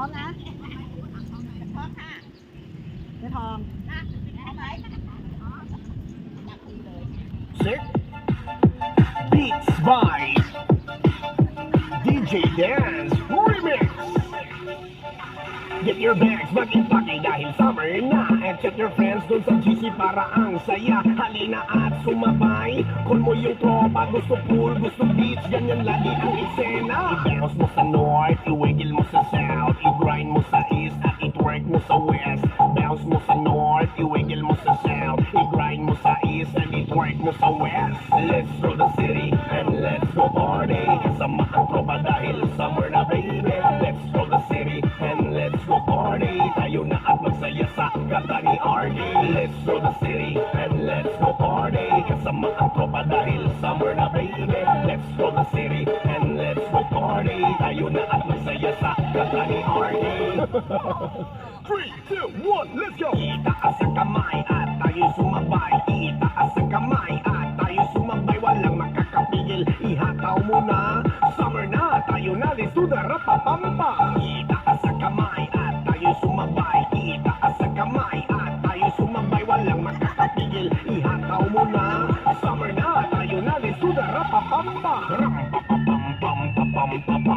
ร้อมนะ พร้อมค่ะ เนื้อทอง นะพร้อมไหมจับทีเลย Sick Beats by DJ Dance Remix Get your bags maging-paki dahil summer na And check your friends dun sa GC para ang saya Halina at sumabay Kung mo yung tropa Gusto pool, gusto beach Ganyan lagi ang eksena i-twerk mo sa west. Let's go the city And let's go party. Kasama ang tropa dahil summer na baby. Let's go the city And let's go party. Tayo na at magsaya sa kata ni RD Let's go the city And let's go party. Kasama ang tropa dahil summer na baby. Let's go the city And let's go party. Tayo na at magsaya sa kata ni RD 3, 2, 1, let's go! Makakapigil, ihataw mo na Summer na, tayo na, do the rapapampa. Itaas ang kamay at tayo sumabay. Itaas ang kamay at tayo sumabay. Walang makakapigil, ihataw mo na Summer na, tayo na, do the rapapampa. Ram-pa-pa-pam-pam-pam-pam-pam Ram-pa-pa-pam-pam-pam-pam-pam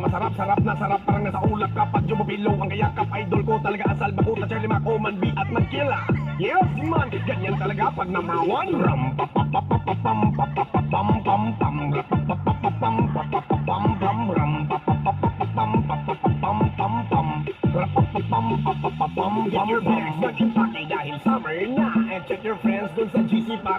mga masarap Sarap na sarap parang nasa ulap Kapag jumabilaw ang gayakap Idol ko talaga asal Bakuta, Charlie Mac, Oman, B at Magkila Yes man, ganyan talaga pag number one Ram-pa-pa-pa-pa-pam-pam-pam-pam Ra-pa-pa-pa-pam-pam-pam-pam Ram-pa-pa-pa-pa-pam-pam-pam-pam Ra-pa-pa-pam-pa-pa-pam Get your bags, maging-paki dahil summer na And check your friends dun sa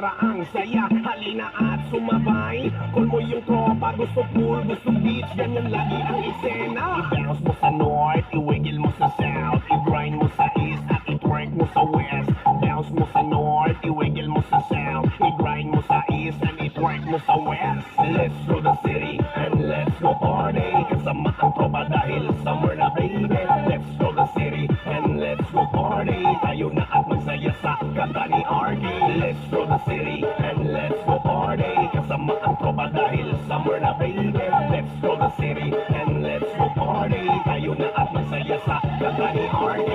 GC para ang saya. Halina at sumabay. Kung mo yung tropa, gusto pool, gusto beach Ganyan lagi ang eksena I-bounce mo sa north, i-wiggle mo sa south I-grind mo sa east at i-twerk mo sa west. Bounce mo sa north, i-wiggle mo sa south I-grind mo sa east and i-twerk mo sa west. Let's go the city and let's go party. Kasama ang tropa dahil summer na baby. Let's go the city and let's go party. Tayo na at magsaya sa kanta ni RD Let's go to the city and let's go party. Kasama ang tropa dahil summer na baby. Let's go to the city and let's go party. Tayo na at magsaya sa kanta ni RD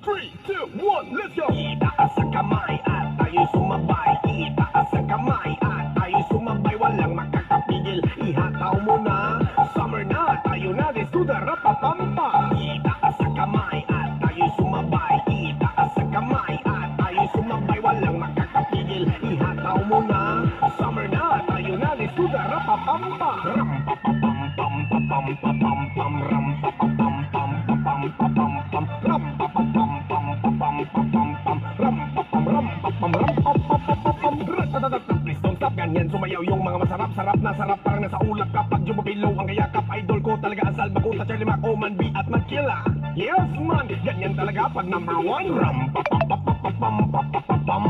3, 2, 1, let's go! Itaas ang kamay at tayo sumabay Itaas ang kamay ihataw mo na Summer na, tayo na, the rapapampa Ram-pa-pam-pam-pam-pam-pam Ram-pa-pam-pam-pam-pam-pam Ram-pa-pam-pam-pam-pam-pam Ram-pa-pam-ram-pam-pam-pam-pam Ratatatat, please don't stop Ganyan sumayaw yung mga masarap Sarap na sarap parang nasa ulap Kapag jumabilaw ang gayakap Idol ko talaga asal Bakuta, Charlie Mac, Oman, B at Magkila Yes man, ganyan talaga pag number one Ram-pa-pam-pam-pam-pam-pam-pam